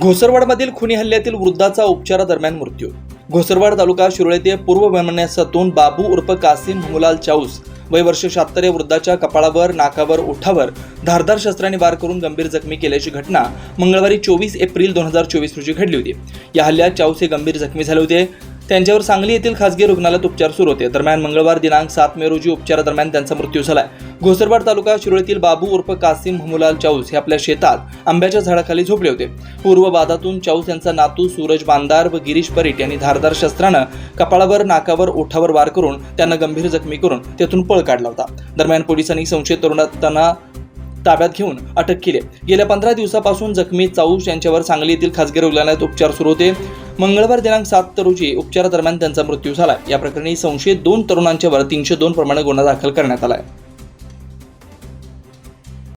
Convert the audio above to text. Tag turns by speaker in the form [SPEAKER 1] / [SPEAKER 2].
[SPEAKER 1] घोसरवाडमधील खुनी हल्ल्यातील वृद्धाचा उपचारादरम्यान मृत्यू. घोसरवाड तालुका शिरोळे ते पूर्व वैमनस्यातून बाबू उर्फ कासिम मुलाल चाऊस वय वर्ष शहात्तर या वृद्धाच्या कपाळावर नाकावर ओठावर धारदार शस्त्राने वार करून गंभीर जखमी केल्याची घटना मंगळवारी चोवीस एप्रिल दोन हजार चोवीस रोजी घडली होती. या हल्ल्यात चाऊस हे गंभीर जखमी झाले होते. त्यांच्यावर सांगली येथील खासगी रुग्णालयात उपचार सुरू होते. दरम्यान मंगळवार दिनांक सात मे रोजी उपचारादरम्यान त्यांचा मृत्यू झालाय. घोसरबाड तालुका शिरोळीतील बाबू उर्फ कासिम हमुलाल चाऊस हे आपल्या शेतात आंब्याच्या झाडाखाली झोपले होते. पूर्व बाधातून चाऊस यांचा नातू सूरज बांदार व गिरीश परीट यांनी धारदार शस्त्रानं कपाळावर नाकावर ओठावर वार करून त्यांना गंभीर जखमी करून तेथून पळ काढला होता. दरम्यान पोलिसांनी संशयित तरुणांना ताब्यात घेऊन अटक केली. गेल्या पंधरा दिवसापासून जखमी चाऊस यांच्यावर सांगली येथील खासगी रुग्णालयात उपचार सुरू होते. मंगळवार दिनांक सात रोजी उपचारादरम्यान त्यांचा मृत्यू झाला. या प्रकरणी संशयित दोन तरुणांच्यावर तीनशे दोन प्रमाणे गुन्हा दाखल करण्यात आला आहे